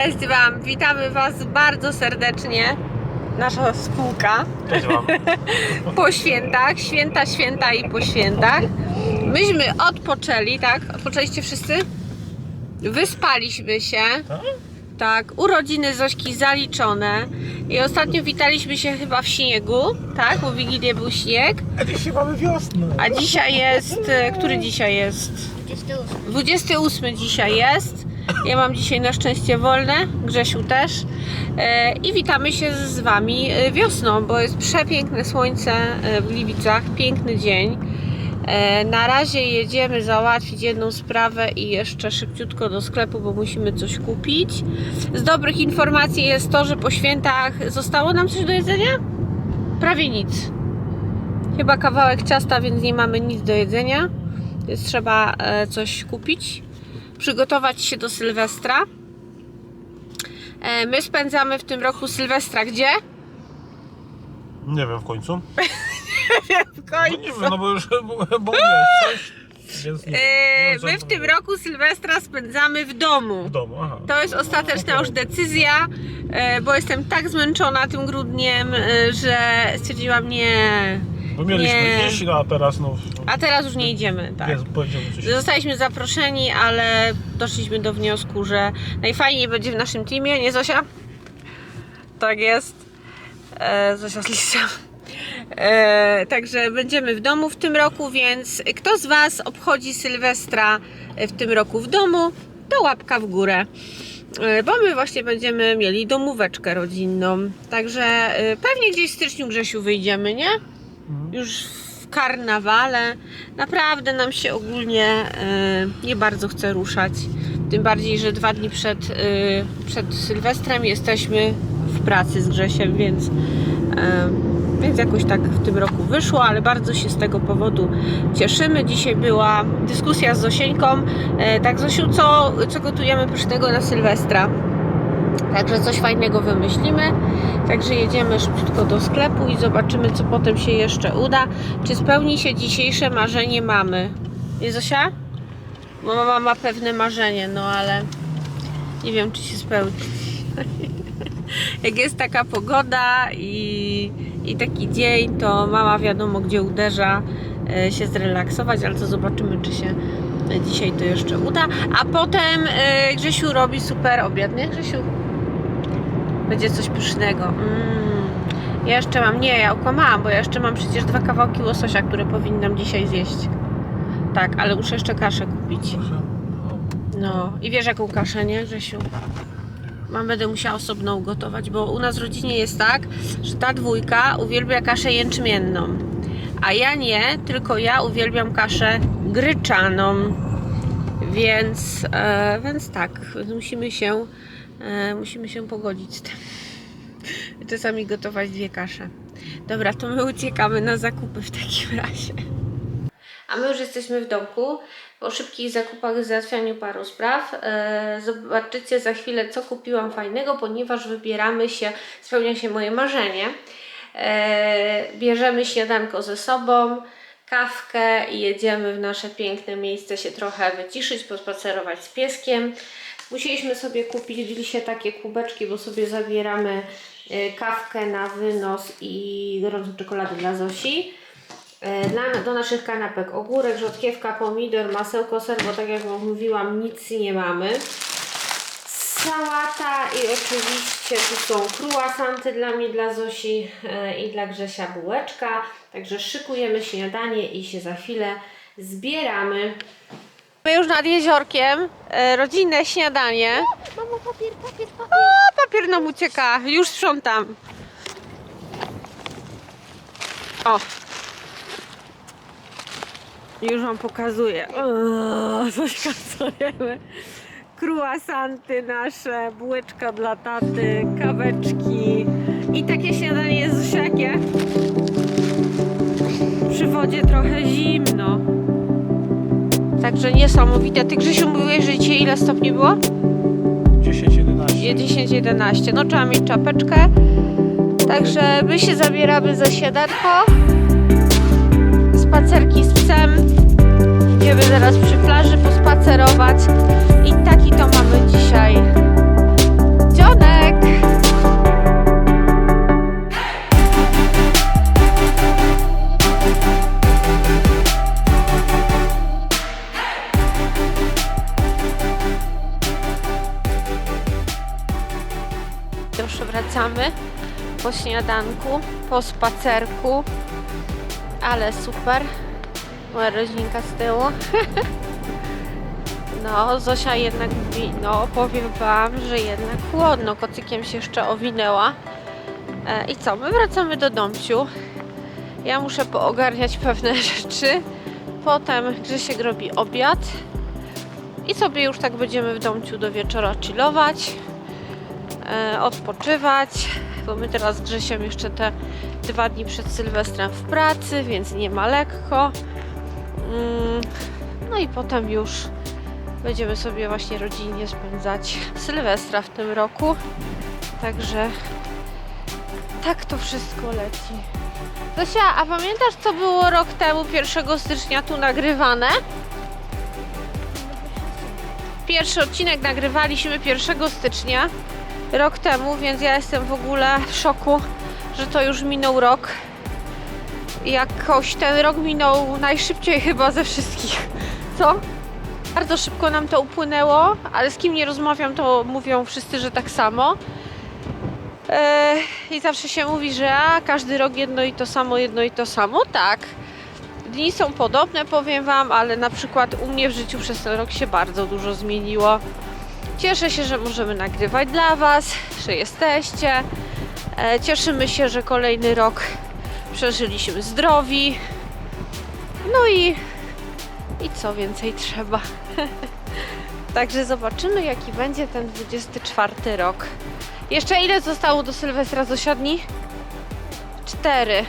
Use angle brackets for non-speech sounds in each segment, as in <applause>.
Cześć Wam, witamy Was bardzo serdecznie. Nasza spółka Cześć wam. <laughs> po świętach, święta, święta i po świętach. Myśmy odpoczęli, tak? Odpoczęliście wszyscy? Wyspaliśmy się. Tak? Urodziny Zośki zaliczone. I ostatnio witaliśmy się chyba w śniegu, tak? Bo w Wigilię był śnieg. A dzisiaj mamy wiosnę. A dzisiaj jest, który dzisiaj jest? 28 dzisiaj jest. Ja mam dzisiaj na szczęście wolne, Grzesiu też. E, I witamy się z Wami e, wiosną, bo jest przepiękne słońce e, w Gliwicach, piękny dzień. Na razie jedziemy załatwić jedną sprawę i jeszcze szybciutko do sklepu, bo musimy coś kupić. Z dobrych informacji jest to, że po świętach zostało nam coś do jedzenia? Prawie nic. Chyba kawałek ciasta, więc nie mamy nic do jedzenia. Więc trzeba coś kupić. Przygotować się do Sylwestra. E, my spędzamy w tym roku Sylwestra gdzie? Nie wiem w końcu. <laughs> W No nie wiem, no bo już <laughs> bo, bo coś. Więc nie, E, wiem, my w tym roku Sylwestra spędzamy w domu. W domu, aha. To jest ostateczna już decyzja, e, bo jestem tak zmęczona tym grudniem, że stwierdziłam nie. Bo mieliśmy nie. iść, no a teraz no. A teraz już nie idziemy, tak. Jest, coś. Zostaliśmy zaproszeni, ale doszliśmy do wniosku, że najfajniej będzie w naszym teamie, nie Zosia? Tak jest. E, Zosia z liścia. E, także będziemy w domu w tym roku, więc kto z Was obchodzi Sylwestra w tym roku w domu, to łapka w górę. E, Bo my właśnie będziemy mieli domóweczkę rodzinną. Także e, pewnie gdzieś w styczniu Grzesiu wyjdziemy, nie? Mhm. już w karnawale. Naprawdę nam się ogólnie e, nie bardzo chce ruszać. Tym bardziej, że dwa dni przed, e, przed Sylwestrem jesteśmy w pracy z Grzesiem, więc, e, więc jakoś tak w tym roku wyszło, ale bardzo się z tego powodu cieszymy. Dzisiaj była dyskusja z Zosieńką. E, tak, Zosiu, co, co gotujemy pysznego na Sylwestra? Także coś fajnego wymyślimy. Także jedziemy szybciutko do sklepu i zobaczymy, co potem się jeszcze uda. Czy spełni się dzisiejsze marzenie mamy? Nie Zosia? Bo mama ma pewne marzenie, no ale nie wiem, czy się spełni. <laughs> Jak jest taka pogoda i, i taki dzień, to mama wiadomo, gdzie uderza e, się zrelaksować, ale to zobaczymy, czy się dzisiaj to jeszcze uda. A potem e, Grzesiu robi super obiad, nie Grzesiu? Będzie coś pysznego. Mm. Ja jeszcze mam, nie, ja okłamałam, bo ja jeszcze mam przecież dwa kawałki łososia, które powinnam dzisiaj zjeść. Tak, ale muszę jeszcze kaszę kupić. No i wiesz jaką kaszę, nie Grzesiu? Mam będę musiała osobno ugotować, bo u nas w rodzinie jest tak, że ta dwójka uwielbia kaszę jęczmienną. A ja nie, tylko ja uwielbiam kaszę gryczaną. Więc, e, więc tak, musimy się, e, musimy się pogodzić z tym. Czasami gotować dwie kasze. Dobra, to my uciekamy na zakupy w takim razie. A my już jesteśmy w domku po szybkich zakupach załatwianiu paru spraw. E, Zobaczycie za chwilę, co kupiłam fajnego, ponieważ wybieramy się, spełnia się moje marzenie. E, Bierzemy śniadanko ze sobą, kawkę i jedziemy w nasze piękne miejsce się trochę wyciszyć, pospacerować z pieskiem. Musieliśmy sobie kupić w takie kubeczki, bo sobie zabieramy e, kawkę na wynos i gorącą czekoladę dla Zosi. Dla, do naszych kanapek ogórek, rzodkiewka, pomidor, masełko, ser, bo tak jak Wam mówiłam, nic nie mamy. Sałata i oczywiście tu są kruasanty dla mnie, dla Zosi e, i dla Grzesia bułeczka. Także szykujemy śniadanie i się za chwilę zbieramy. My już nad jeziorkiem, e, rodzinne śniadanie. Mamo, papier, papier, papier. A, papier nam ucieka, już sprzątam. O! Już Wam pokazuję. O, <laughs> Zośka, co jemy? Kruasanty nasze, bułeczka dla taty, kaweczki. I takie śniadanie jest Zosiakie. Przy wodzie trochę zimno. Także niesamowite. Ty Grzesiu mówiłeś, że dzisiaj ile stopni było? 10-11. 10-11. No trzeba mieć czapeczkę. Także my się zabieramy za siadatko. Spacerki z psem. Idziemy zaraz przy plaży pospacerować dzisiaj Dzionek. Już wracamy po śniadanku, po spacerku, ale super. Moja rodzinka z tyłu. <laughs> No, Zosia jednak no powiem wam, że jednak chłodno, kocykiem się jeszcze owinęła. E, I co, my wracamy do domciu. Ja muszę poogarniać pewne <laughs> rzeczy. Potem Grzesiek robi obiad. I sobie już tak będziemy w domciu do wieczora chillować, e, odpoczywać, bo my teraz z Grzesiem jeszcze te dwa dni przed Sylwestrem w pracy, więc nie ma lekko. Mm, No i potem już będziemy sobie właśnie rodzinnie spędzać Sylwestra w tym roku. Także tak to wszystko leci. Zosia, a pamiętasz co było rok temu, 1 stycznia tu nagrywane? Pierwszy odcinek nagrywaliśmy 1 stycznia rok temu, więc ja jestem w ogóle w szoku, że to już minął rok. Jakoś ten rok minął najszybciej chyba ze wszystkich. Co? Bardzo szybko nam to upłynęło, ale z kim nie rozmawiam, to mówią wszyscy, że tak samo. Eee, I zawsze się mówi, że a, każdy rok jedno i to samo, jedno i to samo. Tak. Dni są podobne, powiem Wam, ale na przykład u mnie w życiu przez ten rok się bardzo dużo zmieniło. Cieszę się, że możemy nagrywać dla Was, że jesteście. E, cieszymy się, że kolejny rok przeżyliśmy zdrowi. No i, i co więcej trzeba. <laughs> Także zobaczymy, jaki będzie ten 24 rok. Jeszcze ile zostało do Sylwestra z osiadni? Cztery.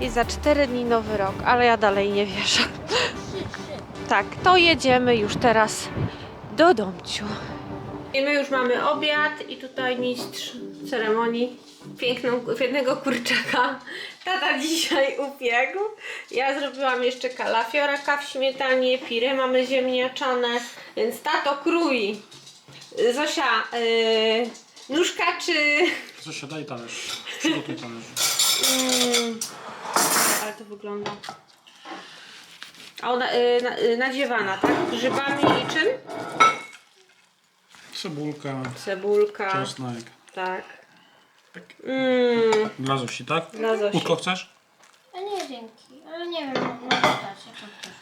I za cztery dni nowy rok, ale ja dalej nie wierzę. <laughs> Tak, to jedziemy już teraz do domciu. I my już mamy obiad i tutaj mistrz ceremonii piękną, pięknego kurczaka. Tata dzisiaj upiekł. Ja zrobiłam jeszcze kalafioraka w śmietanie, pire mamy ziemniaczane, więc tato krój. Zosia, yy, nóżka czy... Zosia, daj talerz. Przygotuj talerz. Mm, ale to wygląda. A ona y, na, y, nadziewana, tak? Grzybami i czym? Cebulka, Cebulka. czosnek. Tak. Tak. Mmm, Dla Zosi, tak? dla Zosi. Łódko chcesz? A nie, dzięki. Ale nie wiem, no, może dać, jak to chcesz.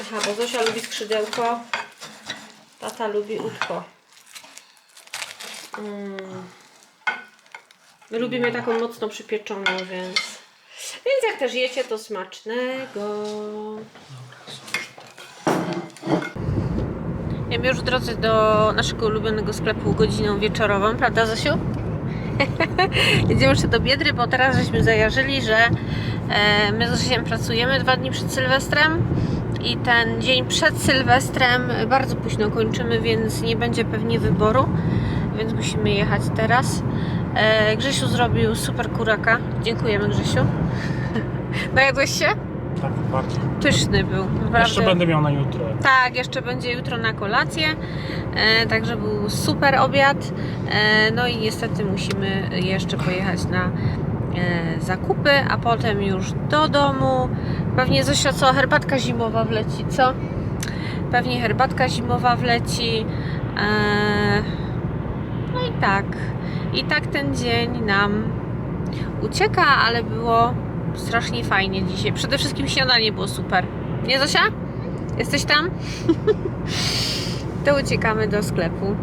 Aha, bo Zosia lubi skrzydełko. Tata lubi udko. Mm. My lubimy taką mocno przypieczoną, więc... Więc jak też jecie, to smacznego. Jemy już w drodze do naszego ulubionego sklepu godziną wieczorową, prawda Zosiu? <laughs> Jedziemy jeszcze do Biedry, bo teraz żeśmy zajarzyli, że e, my z Zosiem pracujemy dwa dni przed Sylwestrem i ten dzień przed Sylwestrem bardzo późno kończymy, więc nie będzie pewnie wyboru, więc musimy jechać teraz. E, Grzesiu zrobił super kuraka. Dziękujemy Grzesiu. <laughs> Najadłeś się? Tak, bardzo. Pyszny był. Naprawdę. Jeszcze będę miał na jutro. Tak, jeszcze będzie jutro na kolację. E, także był super obiad. E, no i niestety musimy jeszcze pojechać na e, zakupy, a potem już do domu. Pewnie Zosia co? Herbatka zimowa wleci, co? Pewnie herbatka zimowa wleci. No i tak. I tak ten dzień nam ucieka, ale było strasznie fajnie dzisiaj. Przede wszystkim śniadanie było super. Nie Zosia? Jesteś tam? <laughs> to uciekamy do sklepu.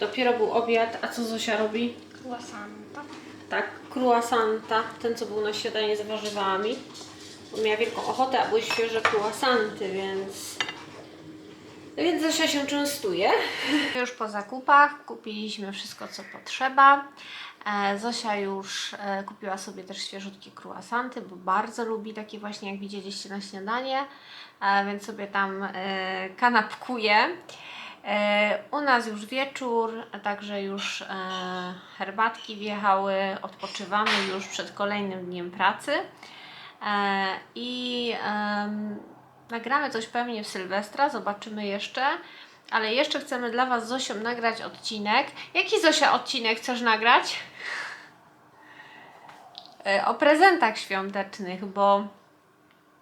Dopiero był obiad, a co Zosia robi? Croissanta. Tak, croissanta, ten co był na śniadanie z warzywami. Bo miała wielką ochotę, a były świeże croissanty, więc... Więc Zosia się częstuje. Już po zakupach kupiliśmy wszystko co potrzeba. E, Zosia już e, kupiła sobie też świeżutkie croissanty, bo bardzo lubi takie właśnie jak widzieliście na śniadanie, e, więc sobie tam kanapkuje. U nas już wieczór, także już herbatki wjechały, odpoczywamy już przed kolejnym dniem pracy. I nagramy coś pewnie w Sylwestra, zobaczymy jeszcze, ale jeszcze chcemy dla Was z Zosią nagrać odcinek. Jaki Zosia odcinek chcesz nagrać? E, O prezentach świątecznych, bo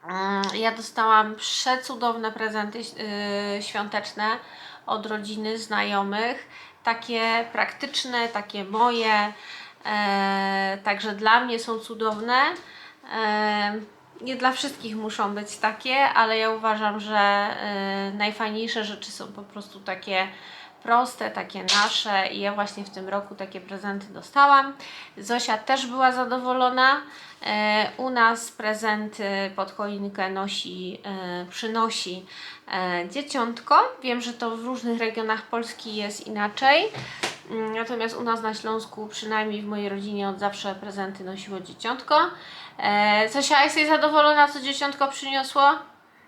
mm, ja dostałam przecudowne prezenty yy, świąteczne od rodziny, znajomych. Takie praktyczne, takie moje. E, także dla mnie są cudowne. Nie dla wszystkich muszą być takie, ale ja uważam, że e, najfajniejsze rzeczy są po prostu takie proste, takie nasze i ja właśnie w tym roku takie prezenty dostałam. Zosia też była zadowolona. E, u nas prezenty pod choinkę nosi, e, przynosi e, dzieciątko. Wiem, że to w różnych regionach Polski jest inaczej. Mm, Natomiast u nas na Śląsku, przynajmniej w mojej rodzinie od zawsze prezenty nosiło dzieciątko. E, Zosia, jesteś zadowolona, co dzieciątko przyniosło?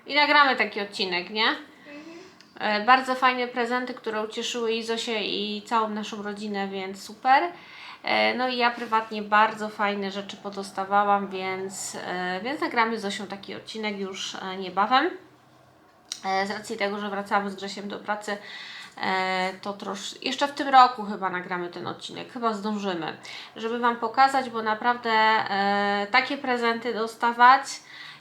I nagramy taki odcinek, nie? E, Bardzo fajne prezenty, które ucieszyły i Zosię i całą naszą rodzinę, więc super. E, No i ja prywatnie bardzo fajne rzeczy podostawałam, więc, e, więc nagramy z Zosią taki odcinek już niebawem. Z racji tego, że wracamy z Grzesiem do pracy, to trosz... jeszcze w tym roku chyba nagramy ten odcinek, chyba zdążymy, żeby Wam pokazać, bo naprawdę e, takie prezenty dostawać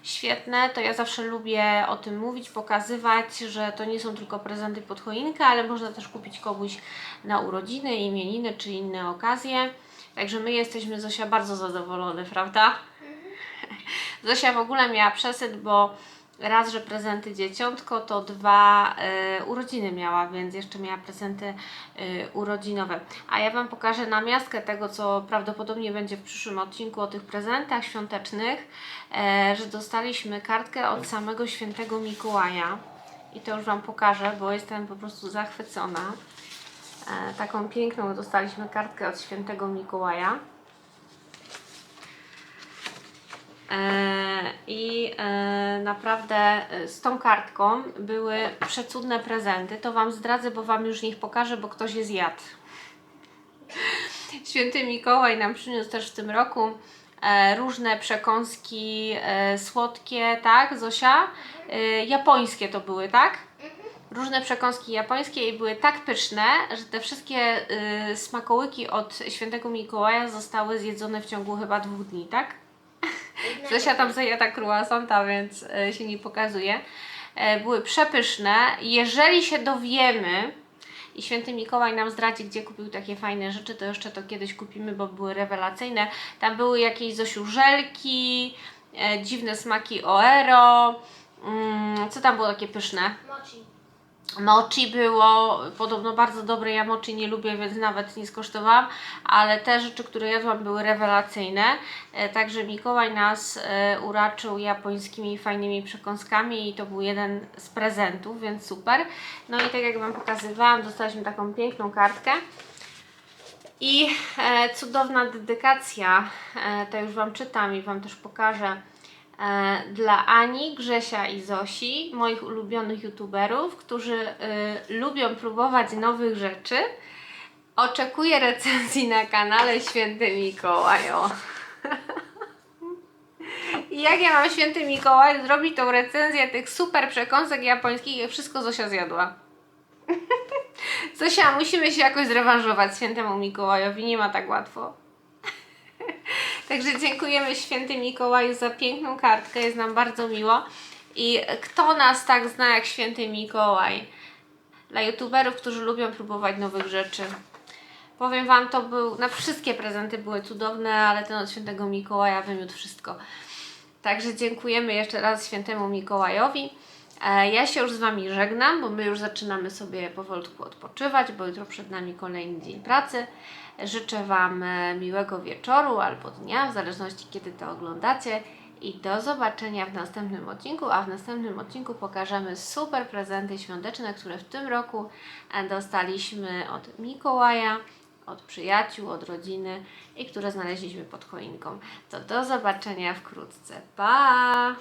świetne, to ja zawsze lubię o tym mówić, pokazywać, że to nie są tylko prezenty pod choinkę, ale można też kupić komuś na urodziny, imieniny czy inne okazje. Także my jesteśmy, Zosia, bardzo zadowolone, prawda? <laughs> Zosia w ogóle miała przesyt, bo raz, że prezenty dzieciątko, to dwa y, urodziny miała, więc jeszcze miała prezenty y, urodzinowe. A ja Wam pokażę namiastkę tego, co prawdopodobnie będzie w przyszłym odcinku o tych prezentach świątecznych, e, że dostaliśmy kartkę od samego świętego Mikołaja. I to już Wam pokażę, bo jestem po prostu zachwycona. Taką piękną dostaliśmy kartkę od świętego Mikołaja. E, I e, naprawdę e, z tą kartką były przecudne prezenty. To Wam zdradzę, bo Wam już niech pokażę, bo ktoś je zjadł. <laughs> Święty Mikołaj nam przyniósł też w tym roku e, różne przekąski e, słodkie, tak, Zosia? E, japońskie to były, tak? Różne przekąski japońskie i były tak pyszne, że te wszystkie y, smakołyki od świętego Mikołaja zostały zjedzone w ciągu chyba dwóch dni, tak? Zosia tam zajada croissanta, więc e, się nie pokazuje. E, były przepyszne. Jeżeli się dowiemy i święty Mikołaj nam zdradzi, gdzie kupił takie fajne rzeczy, to jeszcze to kiedyś kupimy, bo były rewelacyjne. Tam były jakieś Zosiu żelki, e, dziwne smaki Oero. Mm, co tam było takie pyszne? Mochi. Mochi było, podobno bardzo dobre, ja mochi nie lubię, więc nawet nie skosztowałam, ale te rzeczy, które jadłam były rewelacyjne, e, także Mikołaj nas e, uraczył japońskimi fajnymi przekąskami i to był jeden z prezentów, więc super. No i tak jak Wam pokazywałam, dostaliśmy taką piękną kartkę. I e, cudowna dedykacja, to już Wam czytam i Wam też pokażę, dla Ani, Grzesia i Zosi, moich ulubionych youtuberów, którzy e, lubią próbować nowych rzeczy. Oczekuję recenzji na kanale Święty Mikołaj. I jak ja mam Święty Mikołaj zrobić tą recenzję tych super przekąsek japońskich, jak wszystko Zosia zjadła. <laughs> Zosia, musimy się jakoś zrewanżować świętemu Mikołajowi, nie ma tak łatwo. Także dziękujemy święty Mikołaju za piękną kartkę, jest nam bardzo miło. I kto nas tak zna jak święty Mikołaj? Dla youtuberów, którzy lubią próbować nowych rzeczy. Powiem Wam, to był, na wszystkie prezenty były cudowne, ale ten od świętego Mikołaja wymiótł wszystko. Także dziękujemy jeszcze raz świętemu Mikołajowi. E, Ja się już z Wami żegnam, bo my już zaczynamy sobie powolutku odpoczywać, bo jutro przed nami kolejny dzień pracy. Życzę Wam e, miłego wieczoru albo dnia, w zależności kiedy to oglądacie. I do zobaczenia w następnym odcinku, a w następnym odcinku pokażemy super prezenty świąteczne, które w tym roku e, dostaliśmy od Mikołaja, od przyjaciół, od rodziny i które znaleźliśmy pod choinką. To do zobaczenia wkrótce. Pa!